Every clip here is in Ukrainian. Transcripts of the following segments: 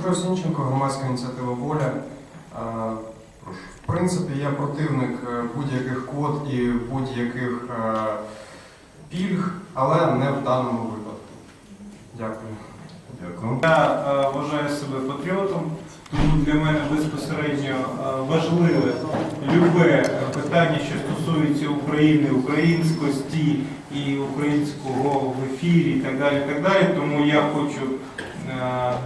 Дмитро Сінченко, громадська ініціатива Воля. В принципі, я противник е, будь-яких квот і будь-яких е, пільг, але не в даному випадку. Дякую. Дякую. Я е, вважаю себе патріотом, тому для мене безпосередньо важливе любе питання, що стосується України, українськості і українського в ефірі і так далі. і так далі. Тому я хочу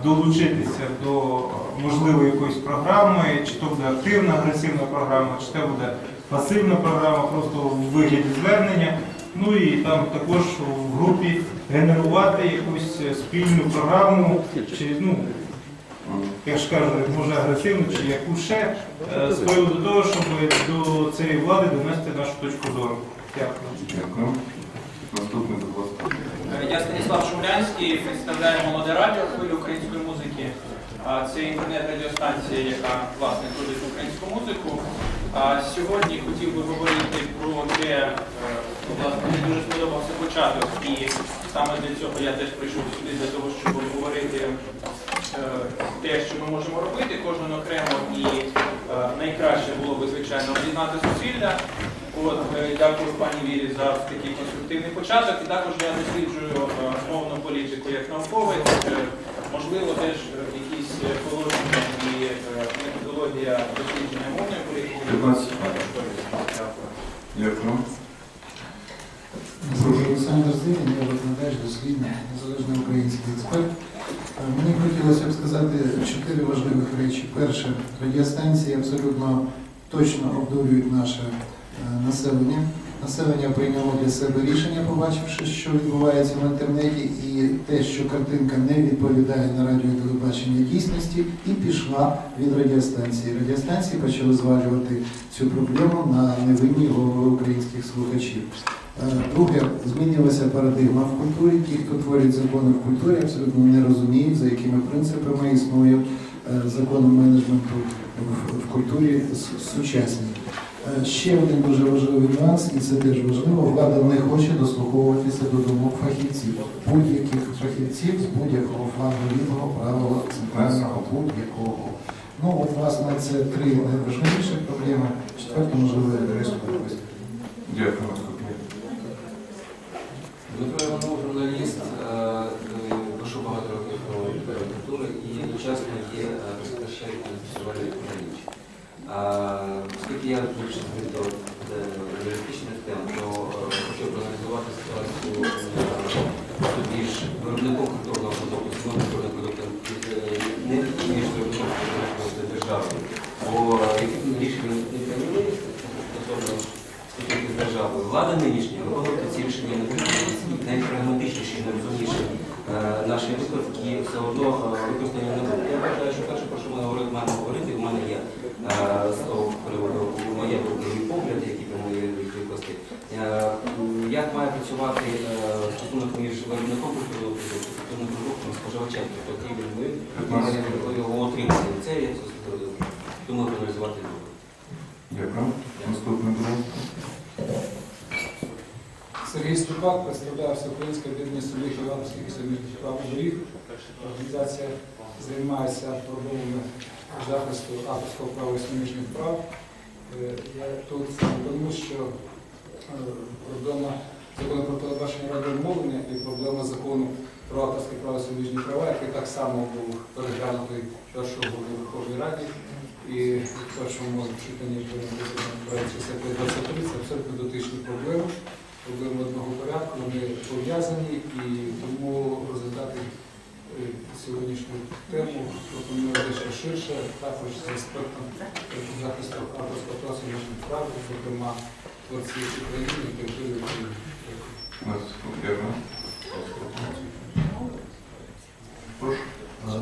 долучитися до е, можливо якоїсь програми, чи то буде активна, агресивна програма, чи то буде пасивна програма, просто в вигляді звернення. Ну і там також в групі генерувати якусь е, спільну програму, чи ну. Я ж кажу, може агресивну чи яку ще, е, з приводу того, щоб до цієї влади донести нашу точку зору. Дякую. Дякую. Ласка. Я Станіслав Шумлянський, представляю молоде радіо хвилю української музики. Це інтернет-радіостанція, яка власне робить українську музику. Сьогодні хотів би говорити про те, е, власне, мені дуже сподобався початок, і саме для цього я теж прийшов сюди для того, щоб обговорити е, те, що ми можемо робити, кожен окремо і е, найкраще було би, звичайно, об'єднати зусилля. От, е, дякую пані Вірі за такий конструктивний початок. І також я досліджую е, мовну політику як науковець. Е, Можливо, теж е, якісь е, положення і е, методологія дослідження мовної політики. 15. Дякую. Олександр Зимін, я викладач, дослідник, незалежний український експерт. Е, Мені хотілося б сказати чотири важливих речі. Перше, радіостанції абсолютно точно обдурюють наше е, населення. Населення прийняло для себе рішення, побачивши, що відбувається в інтернеті, і те, що картинка не відповідає на радіо і телебачення дійсності, і пішла від радіостанції. Радіостанції почали звалювати цю проблему на невинні голови українських слухачів. Е, Друге, змінилася парадигма в культурі. Ті, хто творять закони в культурі, абсолютно не розуміють, за якими принципами існує е, закон менеджменту в- культурі с- сучасній. Е, Ще один дуже важливий нюанс, і це теж важливо, влада не хоче дослуховуватися до думок фахівців, будь-яких фахівців з будь-якого флангу лівого, правого, центрального, будь-якого. Ну, от, власне, це три найважливіші проблеми. Четверта, можливо, якось. Дякую. Дмитро журналіст, е, е, пишу багато років про літературу і учасник є е, розпочатку фестивалю «Україніч». Оскільки я більше до реалістичних тем, то е, хочу проаналізувати ситуацію е, більш виробником культурного продукту, з новим культурним продуктом, е, не між виробником культурного продукту державою. Рішення не прийняли стосовно стосунки з державою, влада нинішня виконувати ці рішення не найпрагматичніші, найрозумніші е, наші випадки все одно е, використані не буде. Я вважаю, що перше, про що ми говорили, маємо говорити, у мене є е, з того приводу моє погляди, які по мої викласти. Як має працювати стосунок між виробником продукту, культурним продуктом, споживачем, тобто ті людьми, які його отримали. Це я думаю проаналізувати добре. Дякую. Наступний, будь ласка. Сергій Ступак представляє Всеукраїнське об'єднання авторських і суміжних прав доріг. Організація займається проблемами захисту авторського права і суміжних прав. Е, Я тут тому, що е, проблема закону про телебачення радіомовлення і проблема закону про авторське право і суміжні права, який так само був переглянутий першого в Верховній Раді. І в першому читанні проєкті 6523 це абсолютно дотичні проблеми проблеми одного порядку, вони пов'язані. І тому розглядати е, сьогоднішню тему пропоную дещо ширше, також з аспектом захисту авторського права сьогоднішніх прав, зокрема творців України і території України.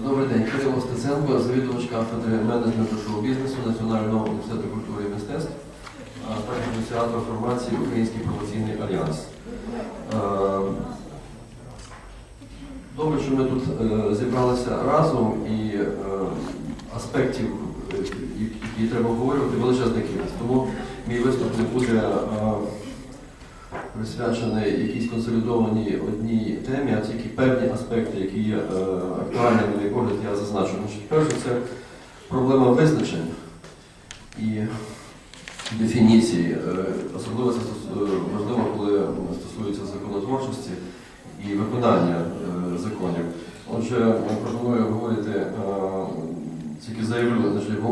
Добрий день, Кирило Стеценко, завідувач кафедри менеджменту шоу-бізнесу Національного університету культури і мистецтв, а також ініціатор формації Український промоційний альянс. Е, Добре, що ми тут е, зібралися разом і е, аспектів, які треба обговорювати, величезна кількість. Тому мій виступ не буде присвячений якійсь консолідованій одній темі, а тільки певні аспекти, які є актуальними, на мій погляд, я зазначу. По-перше, це проблема визначень дефініції. Е, Особливо це е, важливо, коли стосується законотворчості і виконання е, законів. Отже, я пропоную говорити, тільки заявлю, значить, в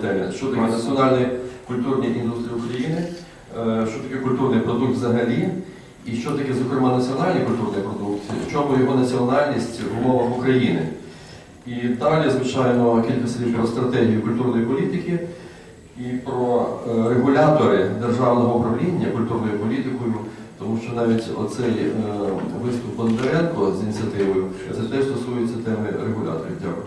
теми, що таке національні культурні індустрії України, що таке культурний продукт взагалі, і що таке, зокрема, національний культурний продукт, в чому його національність в умовах України. І далі, звичайно, кілька слів про стратегію культурної політики і про е, регулятори державного управління культурною політикою, тому що навіть оцей е, виступ Бондаренко з ініціативою, це теж стосується теми регуляторів. Дякую.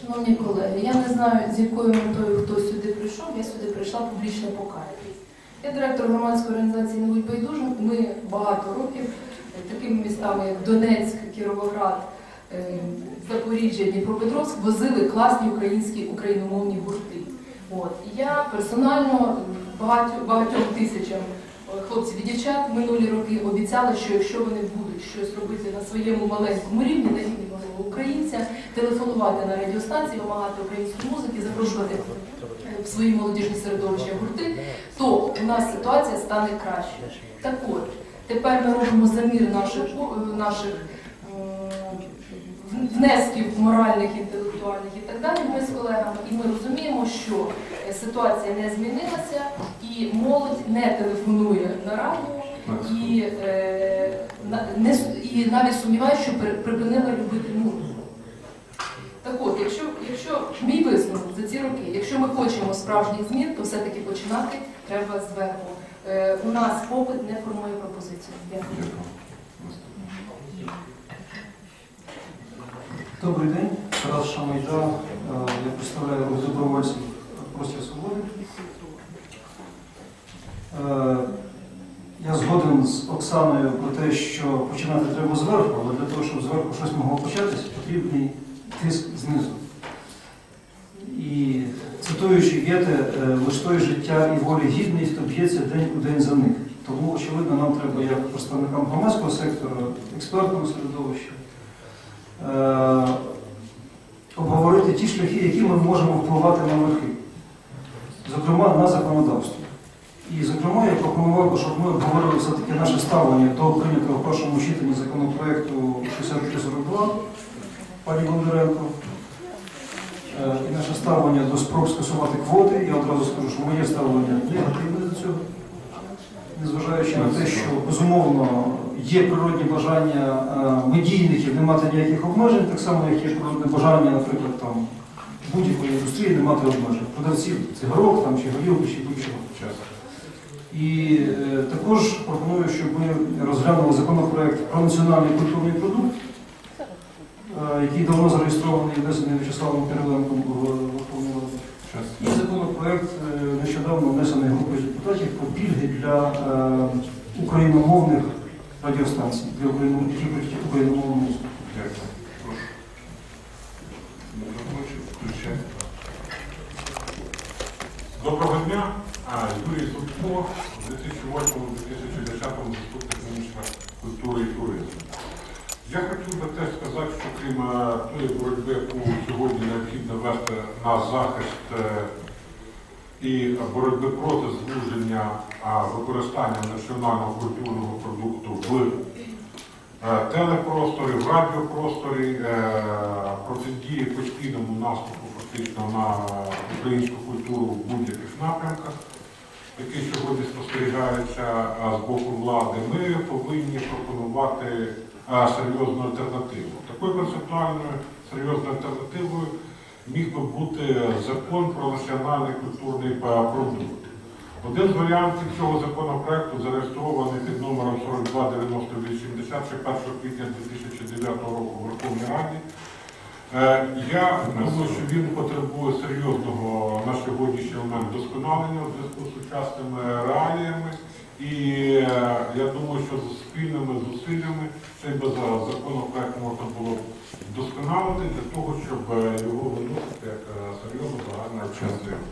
Шановні колеги, я не знаю, з якою метою хто сюди прийшов. Я сюди прийшла публічно покаятись. Я директор громадської організації «Не будь байдужим». Ми багато років такими містами, як Донецьк, Кіровоград, Запоріжжя, Дніпропетровськ, возили класні українські україномовні гурти. От. І я персонально багатьом, багатьом тисячам е, хлопців і дівчат минулі роки обіцяла, що якщо вони будуть щось робити на своєму маленькому рівні, на рівні малого українця, телефонувати на радіостанції, вимагати української музики, запрошувати е, в свої молодіжні середовища гурти, то у нас ситуація стане краще. Так от, тепер ми робимо замір наших, е, наших внесків моральних, інтелектуальних і так далі. Ми з колегами, і ми розуміємо, що е, ситуація не змінилася, і молодь не телефонує на радіо. І, е, не, і навіть сумніваюся, що припинила любити музику. Так от, якщо, якщо мій висновок за ці роки, якщо ми хочемо справжніх змін, то все-таки починати треба зверху. Е, у нас попит не формує пропозицію. Дякую. Дякую. Наступний. Добрий день, Тарас Шамайда. Е, Я представляю рух добровольців Простір Свободи. Е, Я згоден з Оксаною про те, що починати треба зверху, але для того, щоб зверху щось могло початися, потрібний тиск знизу. І цитуючи Гете, е, лиш той життя і волі гідний, хто б'ється день у день за них. Тому, очевидно, нам треба як представникам громадського сектору, експертного середовища, обговорити ті шляхи, які ми можемо впливати на верхи, зокрема на законодавство. І, зокрема, я пропонував, щоб ми обговорили все-таки наше ставлення до прийнятого в першому читанні законопроекту 6342 пані Бондаренко. Е, І наше ставлення до спроб скасувати квоти. Я одразу скажу, що моє ставлення негативне до цього незважаючи на те, що безумовно є природні бажання е, медійників не мати ніяких обмежень, так само, як є природне бажання, наприклад, там будь-якої індустрії не мати обмежень. Продавців цигарок там, чи горілки, чи будь-чого. І е, також пропоную, щоб ми розглянули законопроект про національний культурний продукт, е, який давно зареєстрований і внесений В'ячеславом Кириленком в Верховну Раду. І законопроект е, нещодавно внесений групою депутатів про пільги для е, україномовних радіостанцій, для україно- які будуть музику. Дякую. Доброго дня. Юрій Зубко, у 2008-2010 заступник міністра культури і туризму. Я хотів би теж сказати, що крім тої боротьби, яку сьогодні необхідно вести на захист і боротьби проти звуження використання національного культурного продукту в е, телепросторі, в радіопросторі, е, протидії постійному наступу фактично на українську культуру в будь-яких напрямках, який сьогодні спостерігається з боку влади, ми повинні пропонувати серйозну альтернативу. Такою концептуальною серйозною альтернативою міг би бути закон про національний культурний продукт. Один з варіантів цього законопроекту зареєстрований під номером 429080 ще 1 квітня 2009 року в Верховній Раді. Е, Я думаю, що він потребує серйозного на сьогоднішній момент вдосконалення у зв'язку з сучасними реаліями. І е, я думаю, що з спільними зусиллями цей законопроект можна було вдосконалити для того, щоб е, його виносити як серйозну загальну альтернативу.